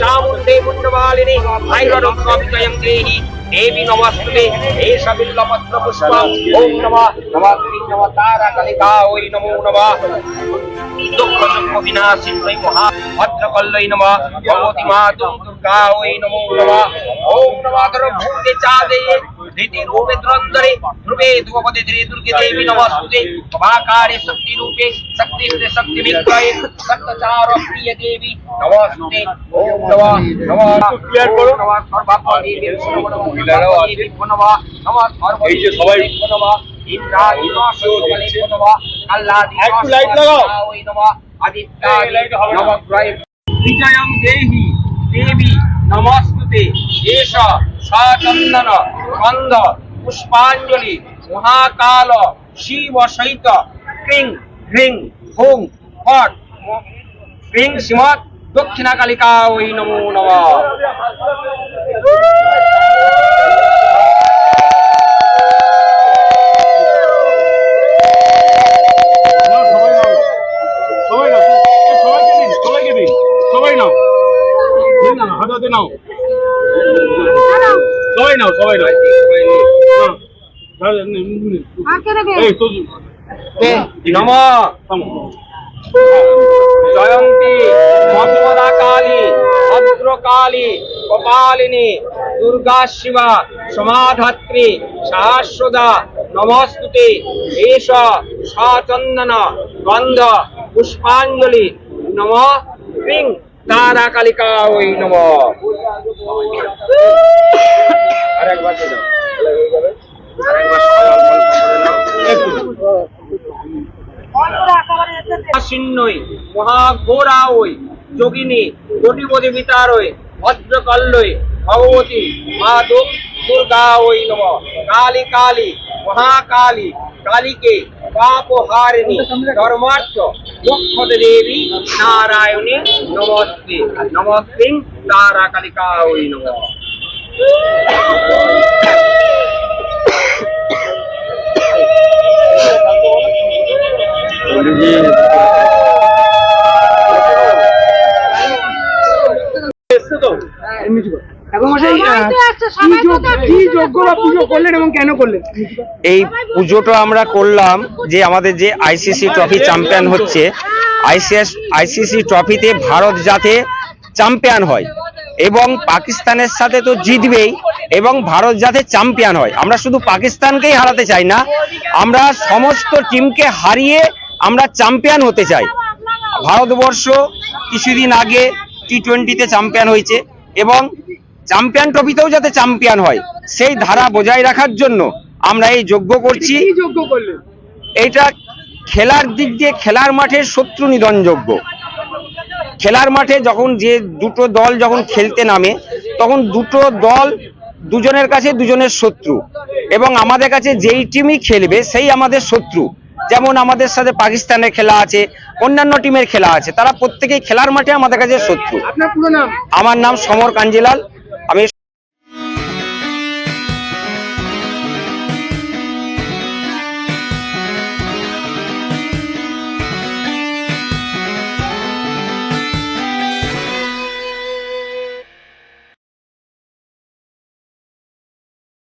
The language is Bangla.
চামুণ্ডে মুন্ডমালিনী ভৈরবং দেহি দেবী নমস্তে এষ বিল্লপত্র পুষ্প ওম নমঃ নমঃ শ্রী নমঃ তারা কালিকা ওই নমো নমঃ দুঃখ দুঃখ বিনাশিন্যৈ মহা ভদ্রকল্লৈ নমঃ ভগবতী মা দুর্গা ওই নমো নমঃ ওম নমঃ ভূতে চাঁদে ধৃতি রূপে দ্রন্দরে ধ্রুবে ধ্রুপদে ধীরে দুর্গে দেবী নমস্তে মহাকারে শক্তি রূপে শক্তি শক্তি বিক্রয়ে সত্যচার প্রিয় দেবী নমস্তে ওম নমঃ নমঃ ক্লিয়ার করো নমঃ সর্বাত্মা দেবী মহিলারাও আছে। নমঃ নমঃ সর্ব এই যে সবাই- নমঃ ইন্দ্রাদি নমঃ নমঃ আল্লাদি একটু লাইট লাগাও। ওই নমঃ আদিত্যাদি নমঃ গ্রহে বিজয়ং দেহি দেবী নমস্তুতে এষ সচন্দন গন্ধ পুষ্পাঞ্জলি, মহাকাল, শিব সহিত, ক্রিং হ্রিং হুং ফট, ক্রিং শ্রীমৎ দক্ষিণা কালিকা, ওই নমো নমঃ সবাই নাও। সবাই নাও। সবাই নাও, সবাই নাও। এই, তো নম। জয়ন্তী মধুমদা কালী ভদ্রকালী কপালিনী দুর্গা শিবা সমাধাত্রী নমস্তুতে এষ সচন্দন গন্ধ পুষ্পাঞ্জলি নম ক্রিং। তারা কালিকা ওই নম আরেকবার। আসিন্নই, মহাঘোরা ওই, যোগিনী, কোটিপতি বিতারই ভদ্রকল্লই ভগবতী মা দুর- দুর্গা ওই নম কালী কালী, মহাকালী, কালীকে পাপহারিণী ধর্মার্থ মুখ্যদ দেবী নারায়ণী নমস্তে। নমস্তে তারা কালিকা ওই নম এসছে এই পুজোটা আমরা করলাম যে আমাদের যে আইসিসি ট্রফি চ্যাম্পিয়ন হচ্ছে আইসিএস আইসিসি ট্রফিতে ভারত যাতে চ্যাম্পিয়ন হয় এবং পাকিস্তানের সাথে তো জিতবেই এবং ভারত যাতে চ্যাম্পিয়ন হয়। আমরা শুধু পাকিস্তানকেই হারাতে চাই না আমরা সমস্ত টিমকে হারিয়ে আমরা চ্যাম্পিয়ন হতে চাই। ভারতবর্ষ কিছুদিন আগে টি টোয়েন্টিতে চ্যাম্পিয়ন হয়েছে এবং চ্যাম্পিয়ন ট্রফিতেও যাতে চ্যাম্পিয়ন হয় সেই ধারা বজায় রাখার জন্য আমরা এই যোগ্য করছি। এইটা খেলার দিক দিয়ে খেলার মাঠের শত্রু নিধন যজ্ঞ। খেলার মাঠে যখন যে দুটো দল যখন খেলতে নামে তখন দুটো দল দুজনের কাছে দুজনের শত্রু এবং আমাদের কাছে যেই টিমই খেলবে সেই আমাদের শত্রু। যেমন আমাদের সাথে পাকিস্তানের খেলা আছে অন্যান্য টিমের খেলা আছে তারা প্রত্যেকেই খেলার মাঠে আমাদের কাছে শত্রু। আমার নাম সমর কাঞ্জিলাল।